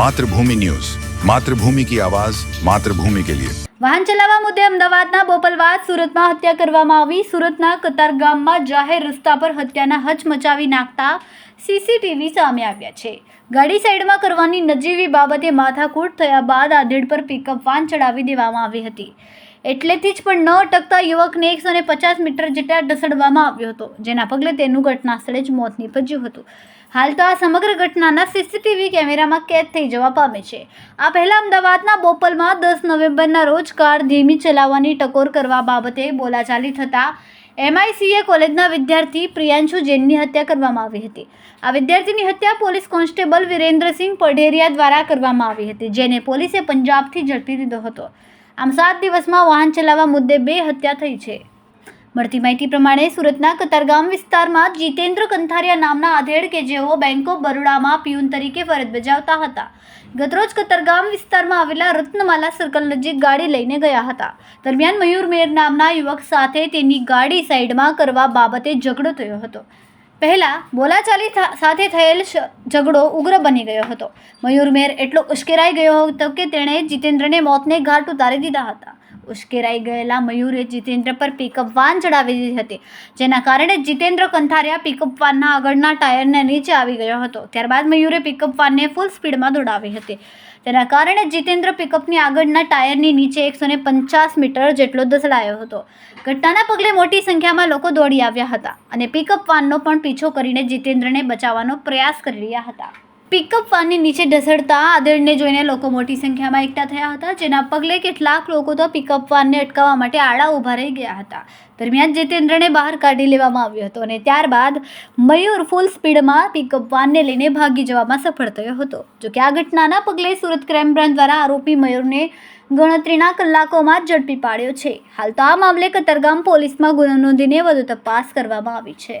Mathrubhumi news. Mathrubhumi કી આવાજ, માતૃભૂમિ કે લિયે. વાહન ચલાવવા મુદ્દે અમદાવાદના બોપલવાદ, સુરતમાં હત્યા કરવામાં આવી. સુરતના કતાર ગામમાં જાહેર રસ્તા પર હત્યાના હચ મચાવી નાખતા સીસીટીવી સામે આવ્યા છે. ગાડી સાઈડમાં કરવાની નજીવી બાબતે માથાકૂટ થયા બાદ આધેડ પર પિકઅપ વાન ચડાવી દેવામાં આવી હતી. એટલેથી જ પણ ન અટકતા યુવકને એકસો ને પચાસ મીટર જેટલા ઢસડવામાં આવ્યો હતો, જેના પગલે તેનું ઘટના સ્થળે જ મોત નીપજ્યું હતું. હાલ તો આ સમગ્ર ઘટનાના સીસીટીવી કેમેરામાં કેદ થઈ જવા પામે છે. આ પહેલા અમદાવાદના બોપલમાં દસ નવેમ્બરના રોજ કાર ધીમી ચલાવવાની ટકોર કરવા બાબતે બોલાચાલી થતાં એમઆઈસીએ કોલેજના વિદ્યાર્થી પ્રિયાંશુ જૈનની હત્યા કરવામાં આવી હતી. આ વિદ્યાર્થીની હત્યા પોલીસ કોન્સ્ટેબલ વિરેન્દ્રસિંહ પઢેરિયા દ્વારા કરવામાં આવી હતી, જેને પોલીસે પંજાબથી ઝડપી લીધો હતો. આમ સાત દિવસમાં વાહન ચલાવવા મુદ્દે બે હત્યા થઈ છે. મળતી માહિતી પ્રમાણે સુરતના કતારગામ વિસ્તારમાં જીતેન્દ્ર કંથારિયા નામના આધેડ કે જેઓ બેંક ઓફ બરોડામાં પિયુન તરીકે ફરજ બજાવતા હતા, ગતરોજ કતારગામ વિસ્તારમાં આવેલા રત્નમાલા સર્કલ નજીક ગાડી લઈને ગયા હતા. દરમિયાન મયુર મેર નામના યુવક સાથે તેની ગાડી સાઈડમાં કરવા બાબતે ઝઘડો થયો હતો. પહેલા બોલાચાલી સાથે થયેલ ઝઘડો ઉગ્ર બની ગયો હતો. મયુર મેર એટલો ઉશ્કેરાઈ ગયો હતો કે તેણે જીતેન્દ્રને મોતને ઘાટ ઉતારી દીધા હતા. ઉશ્કેરાઈ ગયેલા મયુરે જીતેન્દ્ર પર પિકઅપ વાન ચડાવી દીધી હતી, જેના કારણે જીતેન્દ્ર કંથારિયા પિકઅપ વાનના આગળના ટાયરને નીચે આવી ગયો હતો. ત્યારબાદ મયુરે પિકઅપ વાનને ફૂલ સ્પીડમાં દોડાવી હતી. તેના કારણે જીતેન્દ્ર પિકઅપની આગળના ટાયરની નીચે એકસો પચાસ મીટર જેટલો દસડાયો હતો. ઘટનાના પગલે મોટી સંખ્યામાં લોકો દોડી આવ્યા હતા અને પિકઅપ વાનનો પણ પીછો કરીને જીતેન્દ્રને બચાવવાનો પ્રયાસ કરી રહ્યા હતા. પિકઅપ વાનની નીચે ઢસડતા આદરને જોઈને લોકો મોટી સંખ્યામાં એકઠા થયા હતા, જેના પગલે કેટલાક લોકો તો પિકઅપ વાનને અટકાવવા માટે આડા ઊભા રહી ગયા હતા. દરમિયાન જીતેન્દ્રને બહાર કાઢી લેવામાં આવ્યો હતો અને ત્યારબાદ મયુર ફૂલ સ્પીડમાં પિકઅપ વાનને લઈને ભાગી જવામાં સફળ થયો હતો. જોકે આ ઘટનાના પગલે સુરત ક્રાઇમ બ્રાન્ચ દ્વારા આરોપી મયુરને ગણતરીના કલાકોમાં જ ઝડપી પાડ્યો છે. હાલ તો આ મામલે કતરગામ પોલીસમાં ગુનો નોંધીને વધુ તપાસ કરવામાં આવી છે.